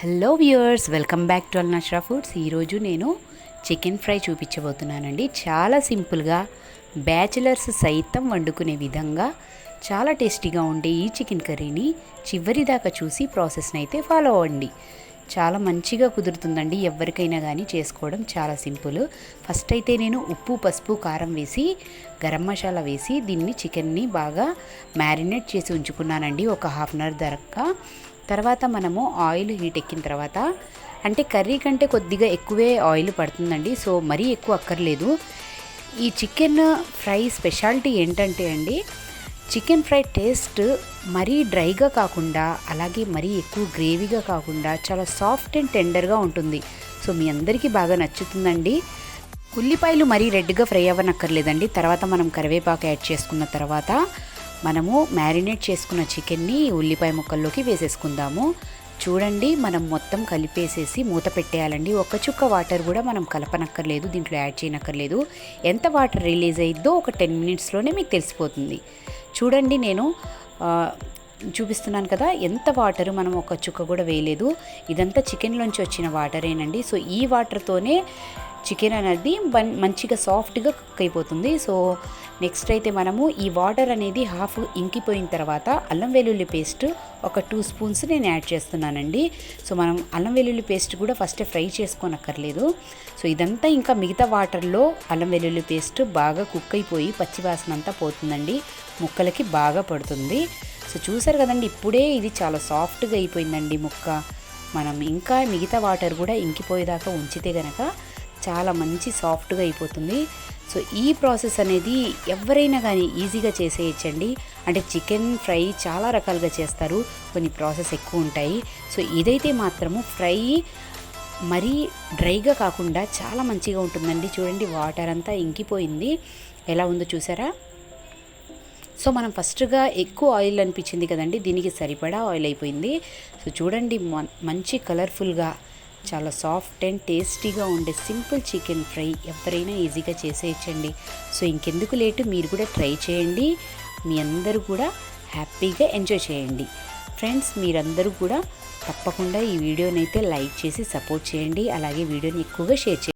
Hello viewers welcome back to Al Nashra foods. ఈరోజు నేను chicken fry చూపించబోతున్నానండి. చాలా సింపుల్గా బ్యాచిలర్స్ సైతం వండుకునే విధంగా చాలా టేస్టీగా ఉండే ఈ చికెన్ కర్రీని చివరి దాకా చూసి ప్రాసెస్ని అయితే ఫాలో అవ్వండి. చాలా మంచిగా కుదురుతుందండి. ఎవరికైనా కానీ చేసుకోవడం చాలా సింపుల్. ఫస్ట్ అయితే నేను ఉప్పు పసుపు కారం వేసి గరం మసాలా వేసి దీన్ని చికెన్ని బాగా మ్యారినేట్ చేసి ఉంచుకున్నానండి. ఒక హాఫ్ అన్ అవర్ దాకా తర్వాత మనము ఆయిల్ హీట్ ఎక్కిన తర్వాత అంటే కర్రీ కంటే కొద్దిగా ఎక్కువే ఆయిల్ పడుతుందండి సో మరీ ఎక్కువ అక్కర్లేదు. ఈ చికెన్ ఫ్రై స్పెషాలిటీ ఏంటంటే అండి చికెన్ ఫ్రై టేస్ట్ మరీ డ్రైగా కాకుండా అలాగే మరీ ఎక్కువ గ్రేవీగా కాకుండా చాలా సాఫ్ట్ అండ్ టెండర్గా ఉంటుంది. సో మీ అందరికీ బాగా నచ్చుతుందండి. ఉల్లిపాయలు మరీ రెడ్గా ఫ్రై అవ్వనక్కర్లేదండి. తర్వాత మనం కరివేపాకు యాడ్ చేసుకున్న తర్వాత మనము మ్యారినేట్ చేసుకున్న చికెన్ని ఉల్లిపాయ ముక్కల్లోకి వేసేసుకుందాము. చూడండి మనం మొత్తం కలిపేసేసి మూత పెట్టేయాలండి. ఒక చుక్క వాటర్ కూడా మనం కలపనక్కర్లేదు దీంట్లో యాడ్ చేయనక్కర్లేదు. ఎంత వాటర్ రిలీజ్ అయ్యిద్దో ఒక టెన్ మినిట్స్లోనే మీకు తెలిసిపోతుంది. చూడండి నేను చూపిస్తున్నాను కదా ఎంత వాటర్ మనం ఒక చుక్క కూడా వేయలేదు. ఇదంతా చికెన్లోంచి వచ్చిన వాటరేనండి. సో ఈ వాటర్తోనే చికెన్ అనేది మంచిగా సాఫ్ట్గా కుక్ అయిపోతుంది. సో నెక్స్ట్ అయితే మనము ఈ వాటర్ అనేది హాఫ్ ఇంకిపోయిన తర్వాత అల్లం వెల్లుల్లి పేస్ట్ ఒక టూ స్పూన్స్ నేను యాడ్ చేస్తున్నానండి. సో మనం అల్లం వెల్లుల్లి పేస్ట్ కూడా ఫస్ట్ ఫ్రై చేసుకోనక్కర్లేదు. సో ఇదంతా ఇంకా మిగతా వాటర్లో అల్లం వెల్లుల్లి పేస్ట్ బాగా కుక్ అయిపోయి పచ్చివాసన అంతా పోతుందండి. ముక్కలకి బాగా పడుతుంది. సో చూసారు కదండి ఇప్పుడే ఇది చాలా సాఫ్ట్గా అయిపోయిందండి ముక్క. మనం ఇంకా మిగతా వాటర్ కూడా ఇంకిపోయేదాకా ఉంచితే గనక చాలా మంచి సాఫ్ట్గా అయిపోతుంది. సో ఈ ప్రాసెస్ అనేది ఎవరైనా కానీ ఈజీగా చేసేయచ్చండి. అంటే చికెన్ ఫ్రై చాలా రకాలుగా చేస్తారు. కొన్ని ప్రాసెస్ ఎక్కువ ఉంటాయి. సో ఇదైతే మాత్రము ఫ్రై మరీ డ్రైగా కాకుండా చాలా మంచిగా ఉంటుందండి. చూడండి వాటర్ అంతా ఇంకిపోయింది. ఎలా ఉందో చూసారా? సో మనం ఫస్ట్గా ఎక్కువ ఆయిల్ అనిపించింది కదండి. దీనికి సరిపడా ఆయిల్ అయిపోయింది. సో చూడండి మంచి కలర్ఫుల్గా చాలా సాఫ్ట్ అండ్ టేస్టీగా ఉండే సింపుల్ చికెన్ ఫ్రై ఎవరైనా ఈజీగా చేసేయచ్చండి. సో ఇంకెందుకు లేటు మీరు కూడా ట్రై చేయండి. మీ అందరూ కూడా హ్యాపీగా ఎంజాయ్ చేయండి. ఫ్రెండ్స్ మీరందరూ కూడా తప్పకుండా ఈ వీడియోని అయితే లైక్ చేసి సపోర్ట్ చేయండి. అలాగే వీడియోని ఎక్కువగా షేర్ చేయండి.